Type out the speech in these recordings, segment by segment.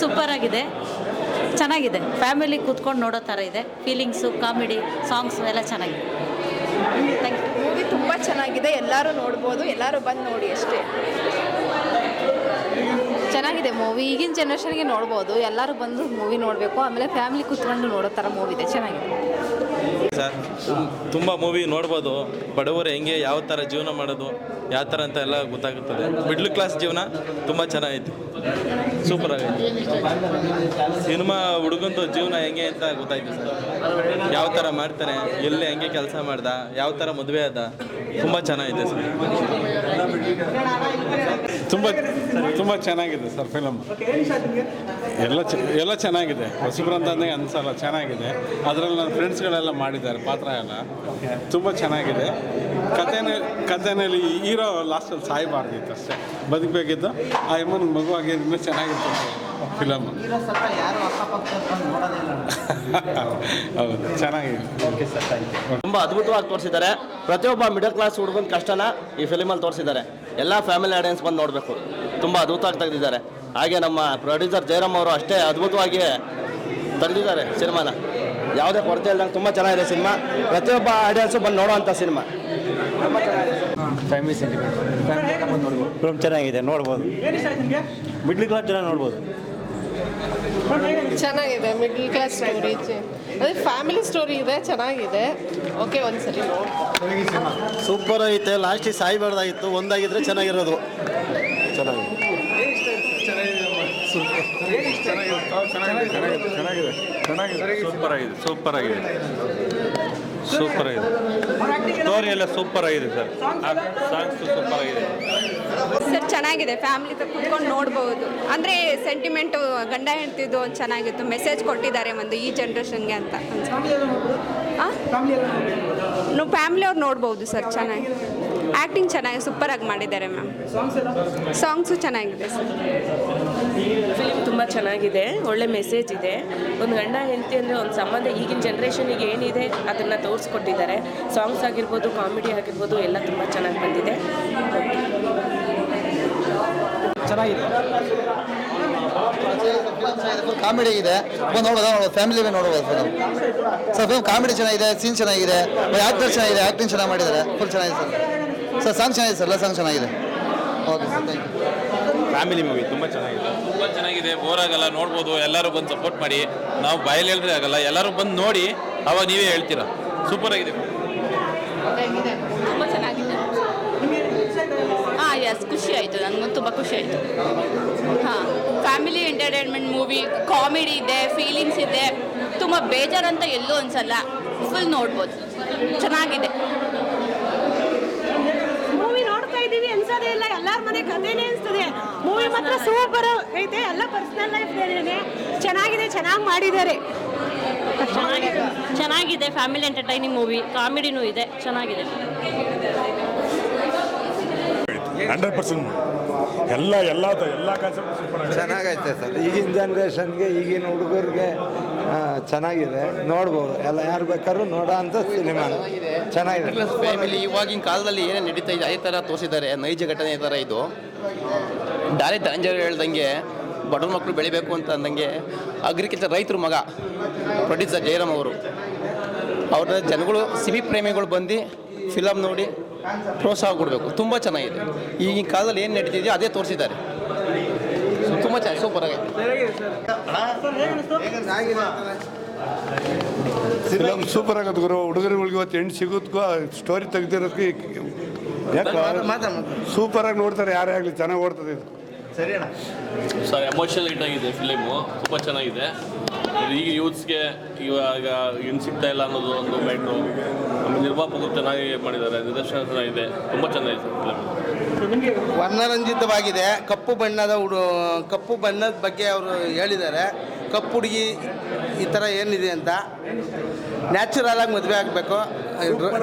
Super ಆಗಿದೆ. ಚೆನ್ನಾಗಿದೆ. Family ಕೂತ್ಕೊಂಡು ನೋಡೋ ಥರ ಇದೆ. ಫೀಲಿಂಗ್ಸು ಕಾಮಿಡಿ ಸಾಂಗ್ಸು ಎಲ್ಲ ಚೆನ್ನಾಗಿದೆ. ಥ್ಯಾಂಕ್ ಮೂವಿ ತುಂಬ ಚೆನ್ನಾಗಿದೆ. ಎಲ್ಲರೂ ನೋಡ್ಬೋದು. ಎಲ್ಲರೂ ಬಂದು ನೋಡಿ ಅಷ್ಟೇ. ಚೆನ್ನಾಗಿದೆ ಮೂವಿ ಈಗಿನ ಜನ್ರೇಷನ್ಗೆ ನೋಡ್ಬೋದು. ಎಲ್ಲರೂ ಬಂದು ಮೂವಿ ನೋಡಬೇಕು. ಆಮೇಲೆ ಫ್ಯಾಮಿಲಿ ಕೂತ್ಕೊಂಡು ನೋಡೋ ಥರ ಮೂವಿ ಇದೆ. ಚೆನ್ನಾಗಿದೆ. ಸರ್, ತುಂಬ ಮೂವಿ ನೋಡ್ಬೋದು. ಬಡವರು ಹೆಂಗೆ, ಯಾವ ಥರ ಜೀವನ ಮಾಡೋದು, ಯಾವ ಥರ ಅಂತ ಎಲ್ಲ ಗೊತ್ತಾಗುತ್ತದೆ. ಮಿಡ್ಲ್ ಕ್ಲಾಸ್ ಜೀವನ ತುಂಬ ಚೆನ್ನಾಗಿತ್ತು ಸೂಪರ್ ಆಗೈತೆ. ಸಿನಿಮಾ ಹುಡುಗಂದು ಜೀವನ ಹೆಂಗೆ ಅಂತ ಗೊತ್ತಾಯ್ತು ಸರ್. ಯಾವ ಥರ ಮಾಡ್ತಾನೆ, ಎಲ್ಲಿ ಹೆಂಗೆ ಕೆಲಸ ಮಾಡ್ದ, ಯಾವ ಥರ ಮದುವೆ ಆದ, ತುಂಬ ಚೆನ್ನಾಗಿದೆ ಸರ್. ತುಂಬ ತುಂಬ ಚೆನ್ನಾಗಿದೆ ಸರ್ ಫಿಲಮ್ ಎಲ್ಲ ಚೆ ಎಲ್ಲ ಚೆನ್ನಾಗಿದೆ. ಹೊಸಬ್ರಂತಾನೆ ಅನ್ಸಲ್ಲ, ಚೆನ್ನಾಗಿದೆ. ಅದರಲ್ಲಿ ನನ್ನ ಫ್ರೆಂಡ್ಸ್ಗಳೆಲ್ಲ ಮಾಡಿದ್ದಾರೆ ಪಾತ್ರ ಎಲ್ಲ ತುಂಬ ಚೆನ್ನಾಗಿದೆ. ಕಥೆನೇ ಕಥೆನಲ್ಲಿ ಹೀರೋ ಲಾಸ್ಟಲ್ಲಿ ಸಾಯಬಾರ್ದಿತ್ತು ಅಷ್ಟೇ. ಬದುಕಬೇಕಿತ್ತು. ಆ ಎಮ್ಮನ ಮಗುವಾಗಿ ಇನ್ನೂ ಚೆನ್ನಾಗಿತ್ತು ಫಿಲಮ್ ಹೌದು, ಚೆನ್ನಾಗಿದೆ. ತುಂಬ ಅದ್ಭುತವಾಗಿ ತೋರಿಸಿದ್ದಾರೆ. ಪ್ರತಿಯೊಬ್ಬ ಮಿಡಲ್ ಕ್ಲಾಸ್ ಹುಡುಗನ ಕಷ್ಟನ ಈ ಫಿಲಮಲ್ಲಿ ತೋರಿಸಿದ್ದಾರೆ. ಎಲ್ಲ ಫ್ಯಾಮಿಲಿ ಆಡಿಯನ್ಸ್ ಬಂದು ನೋಡಬೇಕು. ತುಂಬ ಅದ್ಭುತವಾಗಿ ತೆಗೆದಿದ್ದಾರೆ ಹಾಗೆ ನಮ್ಮ ಪ್ರೊಡ್ಯೂಸರ್ ಜಯರಾಮ್ ಅವರು ಅಷ್ಟೇ ಅದ್ಭುತವಾಗಿ ತೆಗೆದಿದ್ದಾರೆ ಸಿನಿಮಾನ. ಯಾವುದೇ ಕೊರತೆ ಇಲ್ಲದಂಗೆ ತುಂಬ ಚೆನ್ನಾಗಿದೆ ಸಿನಿಮಾ. ಪ್ರತಿಯೊಬ್ಬ ಆಡಿಯನ್ಸು ಬಂದು ನೋಡುವಂಥ ಸಿನಿಮಾ. ಫ್ಯಾಮಿಲಿ ಫಿಲ್ಮ್ ಚೆನ್ನಾಗಿದೆ ನೋಡ್ಬೋದು. ಮಿಡ್ಲ್ ಕ್ಲಾಸ್ ಜನ ನೋಡ್ಬೋದು. ಚೆನ್ನಾಗಿದೆ ಮಿಡ್ಲ್ ಕ್ಲಾಸ್ ಸ್ಟೋರಿ ಅದೇ ಫ್ಯಾಮಿಲಿ ಸ್ಟೋರಿ ಇದೆ ಚೆನ್ನಾಗಿದೆ. ಓಕೆ ಒಂದ್ಸರಿ ನೋಡಿ ಸೂಪರ್ ಐತೆ ಲಾಸ್ಟಿಗೆ ಸಾಯ್ಬಾರ್ದಾಗಿತ್ತು ಒಂದಾಗಿದ್ರೆ ಚೆನ್ನಾಗಿರೋದು. ಚೆನ್ನಾಗಿದೆ. ಸೂಪರ್ ಆಗಿದೆ ಸೂಪರ್ ಆಗಿದೆ. ಸೂಪರ್ ಆಗಿದೆ. ಸ್ಟೋರಿ ಎಲ್ಲ ಸೂಪರ್ ಆಗಿದೆ ಸರ್ ಸಾಂಗ್ಸ್ ಸೂಪರ್ ಆಗಿದೆ. ಸರ್ ಚೆನ್ನಾಗಿದೆ. ಫ್ಯಾಮಿಲಿ ಕುತ್ಕೊಂಡು ನೋಡ್ಬೋದು. ಅಂದರೆ ಸೆಂಟಿಮೆಂಟು ಗಂಡ ಹೆಂಡ್ತಿದ್ದು ಒಂದು ಚೆನ್ನಾಗಿತ್ತು. ಮೆಸೇಜ್ ಕೊಟ್ಟಿದ್ದಾರೆ ಒಂದು ಈ ಜನ್ರೇಷನ್ಗೆ ಅಂತ. ನೀವು ಫ್ಯಾಮಿಲಿ ಅವ್ರು ನೋಡ್ಬೋದು ಸರ್ ಚೆನ್ನಾಗಿ. ಆ್ಯಕ್ಟಿಂಗ್ ಚೆನ್ನಾಗಿ ಸೂಪರಾಗಿ ಮಾಡಿದ್ದಾರೆ ಮ್ಯಾಮ್. ಸಾಂಗ್ಸು ಚೆನ್ನಾಗಿದೆ ಸರ್. ಫಿಲಿಮ್ ತುಂಬ ಚೆನ್ನಾಗಿದೆ. ಒಳ್ಳೆ ಮೆಸೇಜ್ ಇದೆ. ಒಂದು ಗಂಡ ಹೆಂಡತಿ ಅಂದರೆ ಒಂದು ಸಂಬಂಧ ಈಗಿನ ಜನ್ರೇಷನಿಗೆ ಏನಿದೆ ಅದನ್ನು ತೋರಿಸ್ಕೊಟ್ಟಿದ್ದಾರೆ. ಸಾಂಗ್ಸ್ ಆಗಿರ್ಬೋದು ಕಾಮಿಡಿ ಆಗಿರ್ಬೋದು ಎಲ್ಲ ತುಂಬ ಚೆನ್ನಾಗಿ ಬಂದಿದೆ. ಕಾಮಿಡಿ ಇದೆ. ಬಂದು ನೋಡೋದು ನೋಡೋದು ಫ್ಯಾಮಿಲಿ ನೋಡ್ಬೋದು ಸರ್ ಸರ್ ಫಿಲ್ಮ್ ಕಾಮಿಡಿ ಚೆನ್ನಾಗಿದೆ ಸೀನ್ ಚೆನ್ನಾಗಿದೆ ಆ್ಯಕ್ಟರ್ ಚೆನ್ನಾಗಿದೆ ಆ್ಯಕ್ಟಿಂಗ್ ಚೆನ್ನಾಗಿ ಮಾಡಿದ್ದಾರೆ. ಫುಲ್ ಚೆನ್ನಾಗಿದೆ ಸರ್ ಸರ್ ಸಾಂಗ್ ಚೆನ್ನಾಗಿದೆ ಸರ್ ಎಲ್ಲ ಸಾಂಗ್ ಚೆನ್ನಾಗಿದೆ. Okay sir thank you family movie ತುಂಬ ಚೆನ್ನಾಗಿದೆ. ತುಂಬ ಚೆನ್ನಾಗಿದೆ ಬೋರ್ ಆಗಲ್ಲ ನೋಡ್ಬೋದು ಎಲ್ಲರೂ ಬಂದು ಸಪೋರ್ಟ್ ಮಾಡಿ. ನಾವು ಬಾಯಲ್ಲಿ ಹೇಳಿದ್ರೆ ಆಗಲ್ಲ ಎಲ್ಲರೂ ಬಂದು ನೋಡಿ ಅವಾಗ ನೀವೇ ಹೇಳ್ತೀರಾ. ಸೂಪರ್ ಆಗಿದೆ. ಚೆನ್ನಾಗಿದೆ. ಎಸ್ ಖುಷಿ ಆಯಿತು. ನನಗೂ ತುಂಬ ಖುಷಿ ಆಯಿತು. ಹಾಂ ಫ್ಯಾಮಿಲಿ ಎಂಟರ್ಟೈನ್ಮೆಂಟ್ ಮೂವಿ ಕಾಮಿಡಿ ಇದೆ ಫೀಲಿಂಗ್ಸ್ ಇದೆ. ತುಂಬ ಬೇಜಾರಂತ ಎಲ್ಲೂ ಅನ್ಸಲ್ಲ. ಫುಲ್ ನೋಡ್ಬೋದು. ಚೆನ್ನಾಗಿದೆ. ಮೂವಿ ನೋಡ್ತಾ ಇದೀವಿ ಅನ್ಸೋದೇ ಇಲ್ಲ. ಎಲ್ಲರ ಮನೆ ಕಥೆನೇ ಅನ್ಸ್ತದೆ. ಮೂವಿ ಮಾತ್ರ ಸೂಪರ್ ಐತೆ. ಎಲ್ಲ ಪರ್ಸನಲ್ ಲೈಫ್ ಚೆನ್ನಾಗಿದೆ ಚೆನ್ನಾಗಿ ಮಾಡಿದ್ದಾರೆ. ಚೆನ್ನಾಗಿದೆ. ಚೆನ್ನಾಗಿದೆ. ಫ್ಯಾಮಿಲಿ ಎಂಟರ್ಟೈನಿಂಗ್ ಮೂವಿ ಕಾಮಿಡಿನೂ ಇದೆ. ಚೆನ್ನಾಗಿದೆ. Hundred percent. ಎಲ್ಲ ಎಲ್ಲ ಎಲ್ಲ ಕಾನ್ಸೆಪ್ಟ್ ಸೂಪರ್ ಆಗಿದೆ. ಚೆನ್ನಾಗೈತೆ ಸರ್. ಈಗಿನ ಜನ್ರೇಷನ್ಗೆ ಈಗಿನ ಹುಡುಗರಿಗೆ ಚೆನ್ನಾಗಿದೆ. ನೋಡ್ಬೋದು. ಎಲ್ಲ ಯಾರು ಬೇಕಾದ್ರೂ ನೋಡೋ ಅಂತ ಸಿನಿಮಾ ಚೆನ್ನಾಗಿದೆ. ಫ್ಯಾಮಿಲಿ ಇವಾಗಿನ ಕಾಲದಲ್ಲಿ ಏನೇ ನಡೀತಾ ಇದೆ ಅದೇ ಥರ ತೋರಿಸಿದ್ದಾರೆ. ನೈಜ ಘಟನೆ ಥರ ಇದು. ಡೈರೆಕ್ಟ್ ಧನಂಜಯ ಹೇಳ್ದಂಗೆ ಬಡವ್ರ ಮಕ್ಕಳು ಬೆಳಿಬೇಕು ಅಂತ ಅಂದಂಗೆ ಅಗ್ರಿಕಲ್ಚರ್ ರೈತರ ಮಗ ಪ್ರೊಡ್ಯೂಸರ್ ಜಯರಾಮ್ ಅವರು. ಅವ್ರ ಜನಗಳು ಸಿವಿ ಪ್ರೇಮಿಗಳು ಬಂದು ಫಿಲಮ್ ನೋಡಿ ಪ್ರೋತ್ಸಾಹ ಕೊಡಬೇಕು. ತುಂಬ ಚೆನ್ನಾಗಿದೆ. ಈಗಿನ ಕಾಲದಲ್ಲಿ ಏನು ನಡೀತಿದೆಯೋ ಅದೇ ತೋರಿಸಿದ್ದಾರೆ. ತುಂಬ ಚೆನ್ನಾಗಿ ಸೂಪರ್ ಆಗಿದೆ ಫಿಲಮ್ ಸೂಪರ್ ಆಗುತ್ತೆ ಗುರು. ಹುಡುಗರುಗಳಿಗೆ ಇವತ್ತು ಹೆಣ್ಣು ಸಿಗುತ್ತೋ ಸ್ಟೋರಿ ತೆಗ್ದಿರೋದಕ್ಕೆ ಯಾಕೆ ಸೂಪರ್ ಆಗಿ ನೋಡ್ತಾರೆ. ಯಾರೇ ಆಗಲಿ ಚೆನ್ನಾಗಿ ಓಡ್ತದೆ ಇದು. ಸರ್ ಎಮೋಷನಲ್ ಹಿಟ್ ಆಗಿದೆ ಫಿಲಿಮು ತುಂಬ ಚೆನ್ನಾಗಿದೆ. ಈಗ ಯೂತ್ಸ್ಗೆ ಇವಾಗ ಏನು ಸಿಗ್ತಾ ಇಲ್ಲ ಅನ್ನೋದು ಒಂದು ಮೈಂಡು ಆಮೇಲೆ ನಿರ್ಮಾಪಕರು ಚೆನ್ನಾಗಿ ಮಾಡಿದ್ದಾರೆ ನಿದರ್ಶನ ಚೆನ್ನಾಗಿದೆ ತುಂಬ ಚೆನ್ನಾಗಿದೆ ವರ್ಣರಂಜಿತವಾಗಿದೆ. ಕಪ್ಪು ಬಣ್ಣದ ಹುಡು ಕಪ್ಪು ಬಣ್ಣದ ಬಗ್ಗೆ ಅವರು ಹೇಳಿದ್ದಾರೆ. ಕಪ್ಪು ಹುಡುಗಿ ಈ ಥರ ಏನಿದೆ ಅಂತ. ನ್ಯಾಚುರಲ್ ಆಗಿ ಮದುವೆ ಆಗಬೇಕು.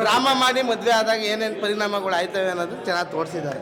ಡ್ರಾಮಾ ಮಾಡಿ ಮದುವೆ ಆದಾಗ ಏನೇನು ಪರಿಣಾಮಗಳು ಆಯ್ತವೆ ಅನ್ನೋದು ಚೆನ್ನಾಗಿ ತೋರಿಸಿದ್ದಾರೆ.